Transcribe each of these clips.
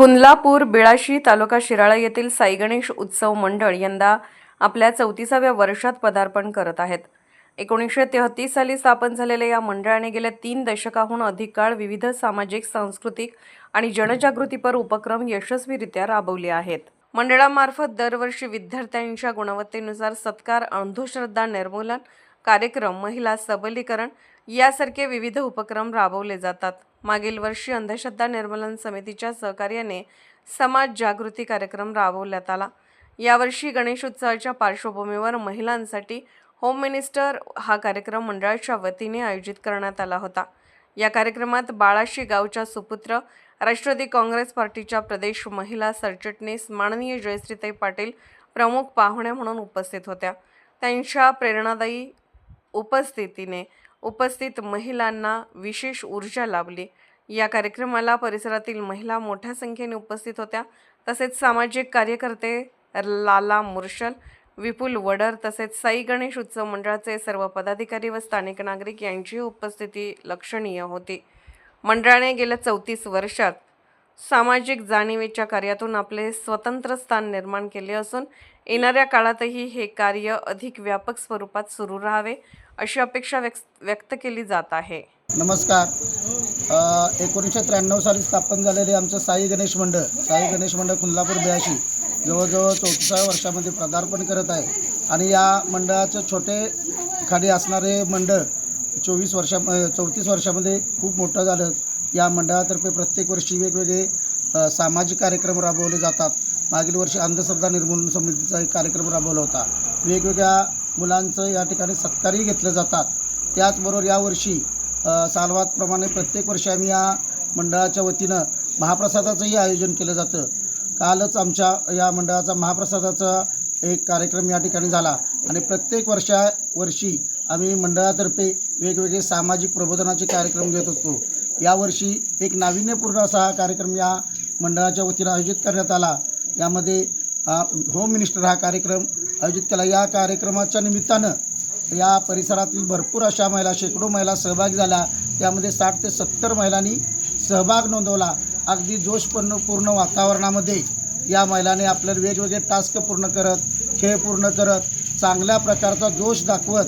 खुनलापूर बिळाशी तालुका शिराळा येथील साईगणेश उत्सव मंडळ यंदा आपल्या चौतीसाव्या वर्षात पदार्पण करत आहेत. एकोणीसशे तेहतीस साली स्थापन झालेल्या या मंडळाने गेल्या तीन दशकाहून अधिक काळ विविध सामाजिक सांस्कृतिक आणि जनजागृतीपर उपक्रम यशस्वीरित्या राबवले आहेत. मंडळामार्फत दरवर्षी विद्यार्थ्यांच्या गुणवत्तेनुसार सत्कार अंधश्रद्धा निर्मूलन कार्यक्रम महिला सबलीकरण यासारखे विविध उपक्रम राबवले जातात. मागील वर्षी अंधश्रद्धा निर्मूलन समितीच्या सहकार्याने समाज जागृती कार्यक्रम राबवण्यात आला. यावर्षी गणेशोत्सवाच्या पार्श्वभूमीवर महिलांसाठी होम मिनिस्टर हा कार्यक्रम मंडळाच्या वतीने आयोजित करण्यात आला होता. या कार्यक्रमात बाळाशी गावच्या सुपुत्र राष्ट्रवादी काँग्रेस पार्टीच्या प्रदेश महिला सरचिटणीस माननीय जयश्रीताई पाटील प्रमुख पाहुण्या म्हणून उपस्थित होत्या. त्यांच्या प्रेरणादायी उपस्थितीने उपस्थित महिलांना विशेष ऊर्जा लाभली. या कार्यक्रमाला परिसरातील महिला मोठ्या संख्येने उपस्थित होत्या. तसेच सामाजिक कार्यकर्ते लाला मुर्शल विपुल वडर तसेच साई गणेश उत्सव मंडळाचे सर्व पदाधिकारी व स्थानिक नागरिक यांची उपस्थिती लक्षणीय होती. मंडळाने गेल्या चौतीस वर्षात सामाजिक जाणीवेच्या कार्यातून आपले स्वतंत्र स्थान निर्माण केले असून येणाऱ्या काळातही हे कार्य अधिक व्यापक स्वरूपात सुरू राहावे अशी अपेक्षा व्यक्त व्यक्त केली जात आहे. नमस्कार. एकोणीसशे त्र्याण्णव साली स्थापन झालेले आमचं साई गणेश मंडळ साई गणेश मंडळ खुल्लापूर ब्याशी जवळजवळ चौतीसाव्या वर्षामध्ये पदार्पण करत आहे. आणि या मंडळाचं छोटे खाली असणारे मंडळ चोवीस वर्षा चौतीस वर्षामध्ये खूप मोठं झालं. या मंडळातर्फे प्रत्येक वर्षी वेगवेगळे सामाजिक कार्यक्रम राबवले जातात. मागील वर्षी अंधश्रद्धा निर्मूलन समितीचा एक कार्यक्रम राबवला होता. वेगवेगळ्या मुलांचं या ठिकाणी सत्कारही घेतले जातात. त्याचबरोबर यावर्षी सालवादप्रमाणे प्रत्येक वर्षी आम्ही या मंडळाच्या वतीनं महाप्रसादाचंही आयोजन केलं जातं. कालच आमच्या या मंडळाचा महाप्रसादाचा एक कार्यक्रम या ठिकाणी झाला. आणि प्रत्येक वर्षा वर्षी आम्ही मंडळातर्फे वेगवेगळे सामाजिक प्रबोधनाचे कार्यक्रम घेत होतो. यावर्षी एक नाविन्यपूर्ण असा हा कार्यक्रम या मंडळाच्या वतीनं आयोजित करण्यात आला. यामध्ये होम मिनिस्टर हा कार्यक्रम आयोजित केला. या कार्यक्रमाच्या निमित्तानं या परिसरातील भरपूर अशा महिला शेकडो महिला सहभागी झाल्या. त्यामध्ये साठ ते सत्तर महिलांनी सहभाग नोंदवला. अगदी जोशपूर्ण पूर्ण वातावरणामध्ये या महिलांनी आपल्या वेगवेगळे टास्क पूर्ण करत खेळ पूर्ण करत चांगल्या प्रकारचा जोश दाखवत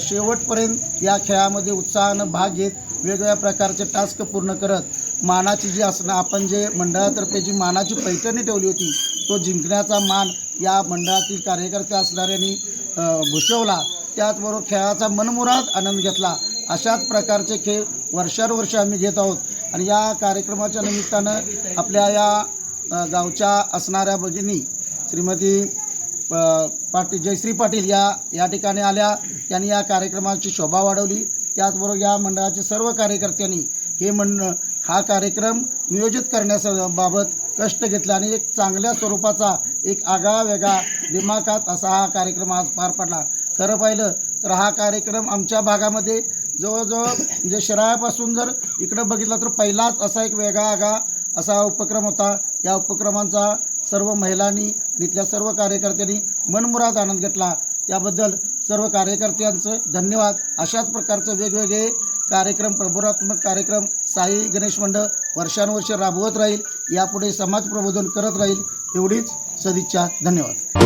शेवटपर्यंत या खेळामध्ये उत्साहानं भाग घेत वेगवेगळ्या प्रकारचे टास्क पूर्ण करत मानाची जी असणं आपण जे मंडळातर्फे जी मानाची पैठणी ठेवली होती तो जिंकण्याचा मान या मंडळातील कार्यकर्ते असणाऱ्यांनी अ, भूषवला. त्याचबरोबर खेळाचा मनमुराद आनंद घेतला. अशाच प्रकारचे खेळ वर्षानुवर्ष आम्ही घेत आहोत. आणि या कार्यक्रमाच्या निमित्तानं आपल्या या गावच्या असणाऱ्या भगिनी श्रीमती पाटील जयश्री पाटील या या ठिकाणी आल्या. त्यांनी या कार्यक्रमाची शोभा वाढवली. त्याचबरोबर या मंडळाचे सर्व कार्यकर्त्यांनी हे मंड हा कार्यक्रम नियोजित करण्याबाबत कष्ट घेतले आणि एक चांगल्या स्वरूपाचा एक आगळा वेगळा दिमाखात असा हा कार्यक्रम आज पार पडला. खरं पाहिलं तर हा कार्यक्रम आमच्या भागामध्ये जवळजवळ म्हणजे शिराळ्यापासून जर इकडं बघितलं तर पहिलाच असा एक वेगळा आगळा असा उपक्रम होता. या उपक्रमांचा सर्व महिलांनी आणि इथल्या सर्व कार्यकर्त्यांनी मनमुराद आनंद घेतला. त्याबद्दल सर्व कार्यकर्त्यांचं धन्यवाद. अशाच प्रकारचे वेगवेगळे कार्यक्रम प्रबोधात्मक कार्यक्रम साई गणेश मंडळ वर्षानुवर्ष राबवत राहील. यापुढे समाज प्रबोधन करत राहील. एवढीच सदिच्छा. धन्यवाद.